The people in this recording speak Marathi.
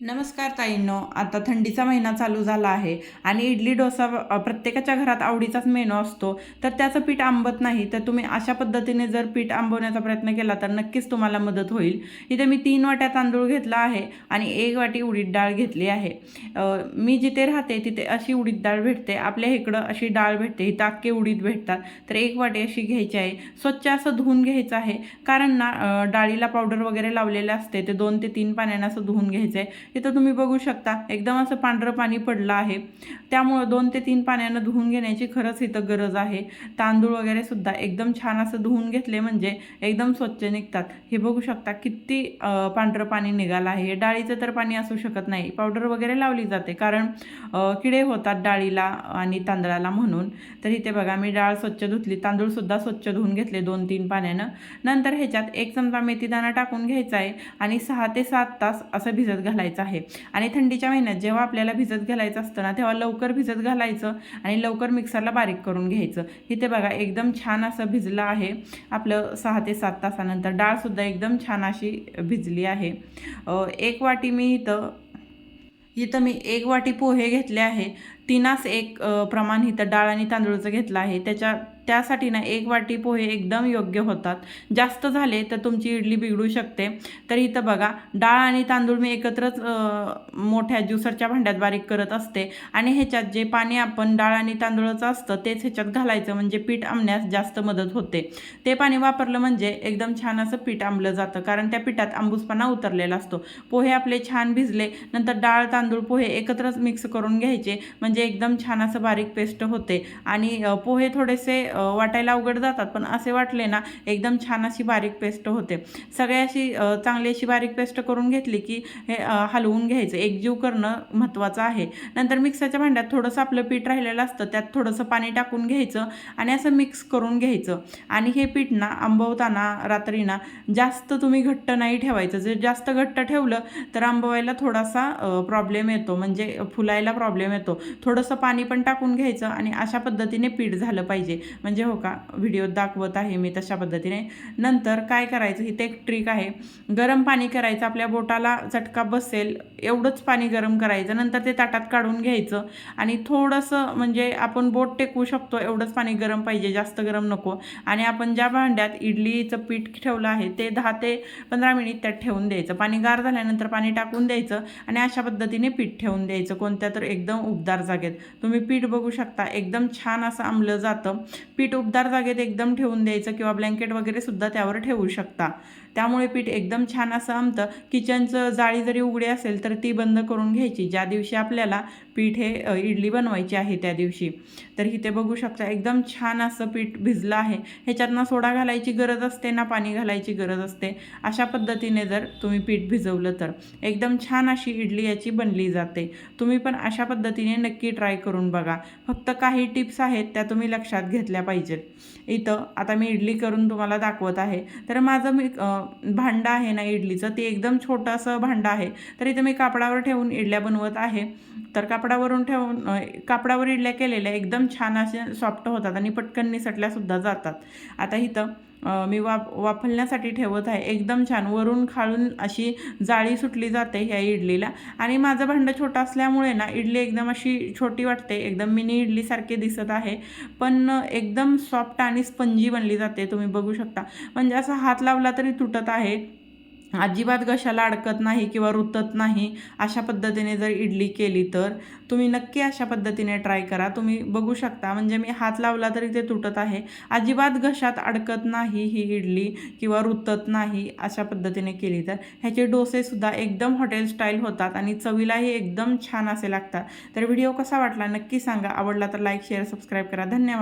नमस्कार ताईंनो आता थंडीचा महिना चालू झाला आहे आणि इडली डोसा प्रत्येकाच्या घरात आवडीचाच मेनू असतो. तर त्याचं पीठ आंबत नाही तर तुम्ही अशा पद्धतीने जर पीठ आंबवण्याचा प्रयत्न केला तर नक्कीच तुम्हाला मदत होईल. इथे मी तीन वाट्या तांदूळ घेतला आहे आणि एक वाटी उडीद डाळ घेतली आहे. मी जिथे राहते तिथे अशी उडीद डाळ भेटते. आपल्या इकडं अशी डाळ भेटते इथं अख्खे उडीद भेटतात. तर एक वाटी अशी घ्यायची आहे. स्वच्छ असं धुवून घ्यायचं आहे. कारण ना डाळीला पावडर वगैरे लावलेलं असते ते दोन ते तीन पाण्यानं असं धुवून घ्यायचं आहे इथं तुम्ही बघू शकता एकदम असं पांढरं पाणी पडलं आहे. त्यामुळं दोन ते तीन पाण्यानं धुवून घेण्याची खरंच इथं गरज आहे. तांदूळ वगैरे सुद्धा एकदम छान असं धुवून घेतले म्हणजे एकदम स्वच्छ निघतात. हे बघू शकता किती पांढरं पाणी निघालं आहे. डाळीचं तर पाणी असू शकत नाही. पावडर वगैरे लावली जाते कारण किडे होतात डाळीला आणि तांदळाला म्हणून. तर इथे बघा मी डाळ स्वच्छ धुतली. तांदूळसुद्धा स्वच्छ धुवून घेतले दोन तीन पाण्यानं. नंतर ह्याच्यात एक चमचा मेथीदाणा टाकून घ्यायचा आहे आणि सहा ते सात तास असं भिजत घालायचं आहे. आणि थंडीच्या महिन्यात जेव्हा आपल्याला भिजत घालायचं असतं ना तेव्हा लवकर भिजत घालायचं आणि लवकर मिक्सरला बारीक करून घ्यायचं. इथे बघा एकदम छान असं भिजलं आहे. आपलं सहा ते सात तासानंतर डाळसुद्धा एकदम छान अशी भिजली आहे. एक वाटी मी इथं इथं मी एक वाटी पोहे घेतले आहे. तिनास एक प्रमाण इथं डाळ आणि तांदूळचं घेतलं आहे. त्याच्या त्यासाठी ना एक वाटी पोहे एकदम योग्य होतात. जास्त झाले तर तुमची इडली बिघडू शकते. तर इथं बघा डाळ आणि तांदूळ मी एकत्रच मोठ्या ज्युसरच्या भांड्यात बारीक करत असते. आणि ह्याच्यात जे पाणी आपण डाळ आणि तांदूळाचं असतं तेच ह्याच्यात घालायचं. म्हणजे पीठ आंबण्यास जास्त मदत होते. ते पाणी वापरलं म्हणजे एकदम छान असं पीठ आंबलं जातं. कारण त्या पिठात आंबूसपणा उतरलेला असतो. पोहे आपले छान भिजले नंतर डाळ तांदूळ पोहे एकत्रच मिक्स करून घ्यायचे. म्हणजे म्हणजे एकदम छान असं बारीक पेस्ट होते. आणि पोहे थोडेसे वाटायला अवघड जातात पण असे वाटले ना एकदम छान अशी बारीक पेस्ट होते. सगळ्या अशी चांगली अशी बारीक पेस्ट करून घेतली की हे हलवून घ्यायचं. एकजीव करणं महत्त्वाचं आहे. नंतर मिक्सरच्या भांड्यात थोडंसं आपलं पीठ राहिलेलं असतं त्यात थोडंसं पाणी टाकून घ्यायचं आणि असं मिक्स करून घ्यायचं. आणि हे पीठ ना आंबवताना रात्री ना जास्त तुम्ही घट्ट नाही ठेवायचं. जर जास्त घट्ट ठेवलं तर आंबवायला थोडासा प्रॉब्लेम येतो. म्हणजे फुलायला प्रॉब्लेम येतो. थोडंसं पाणी पण टाकून घ्यायचं आणि अशा पद्धतीने पीठ झालं पाहिजे. म्हणजे हो का व्हिडिओ दाखवत आहे मी तशा पद्धतीने. नंतर काय करायचं ही ते एक ट्रिक आहे. गरम पाणी करायचं आपल्या बोटाला चटका बसेल एवढंच पाणी गरम करायचं नंतर ते ताटात काढून घ्यायचं आणि थोडंसं म्हणजे आपण बोट टेकवू शकतो एवढंच पाणी गरम पाहिजे जास्त गरम नको. आणि आपण ज्या भांड्यात इडलीचं पीठ ठेवलं आहे ते दहा ते पंधरा मिनिट त्यात ठेवून द्यायचं. पाणी गार झाल्यानंतर पाणी टाकून द्यायचं आणि अशा पद्धतीने पीठ ठेवून द्यायचं. कोणत्या तर एकदम उबदार जागेत. तुम्ही पीठ बघू शकता. एकदम छान असं आंबलं जातं. पीठ उबदार जागेत एकदम ठेवून द्यायचं किंवा ब्लँकेट वगैरे सुद्धा त्यावर ठेवू शकता. त्यामुळे पीठ एकदम छान असं आमतं. किचनचं जाळी जरी उघडी असेल तर ती बंद करून घ्यायची. ज्या दिवशी आपल्याला पीठ हे इडली बनवायची आहे त्या दिवशी. तर इथे बघू शकता एकदम छान असं पीठ भिजलं आहे. ह्याच्यात ना सोडा घालायची गरज असते ना पाणी घालायची गरज असते? अशा पद्धतीने जर तुम्ही पीठ भिजवलं तर. एकदम छान अशी इडली याची बनली जाते. तुम्ही पण अशा पद्धतीने नक्की ट्राय करून बघा. फक्त काही टिप्स आहेत त्या तुम्ही लक्षात घेतल्या पाहिजेत. इथं आता मी इडली करून तुम्हाला दाखवत आहे. तर माझं मी भांडं आहे ना इडलीचं ते एकदम छोटंसं भांडं आहे. तर इथं मी कापडावर ठेवून इडल्या बनवत आहे. तर कापडावरून ठेवून कापडावर इडल्या केलेल्या एकदम छान अशा सॉफ्ट होतात आणि पटकन निसटल्यासुद्धा जातात. आता इथं मी वाप वाफलण्यासाठी ठेवत आहे. एकदम छान. वरून खाळून अशी जाळी सुटली जाते ह्या इडलीला. आणि माझं भांडं छोटं असल्यामुळे ना इडली एकदम अशी छोटी वाटते. एकदम मिनी इडलीसारखी दिसत आहे. पण एकदम सॉफ्ट आणि स्पंजी बनली जाते. तुम्ही बघू शकता. म्हणजे असा हात लावला तरी तुटत आहे. अजिबात घशाला अडकत नाही किंवा रुतत नाही अशा पद्धतीने जर इडली केली तर तुम्ही नक्की अशा पद्धतीने ट्राय करा. तुम्ही बघू शकता. म्हणजे मी हात लावला तरी ते तुटत आहे. अजिबात घशात अडकत नाही ही इडली किंवा रुतत नाही अशा पद्धतीने केली तर. ह्याचे डोसेसुद्धा एकदम हॉटेल स्टाईल होतात आणि चवीलाही एकदम छान असे लागतात. तर व्हिडिओ कसा वाटला नक्की सांगा. आवडला तर लाईक शेअर सबस्क्राईब करा. धन्यवाद.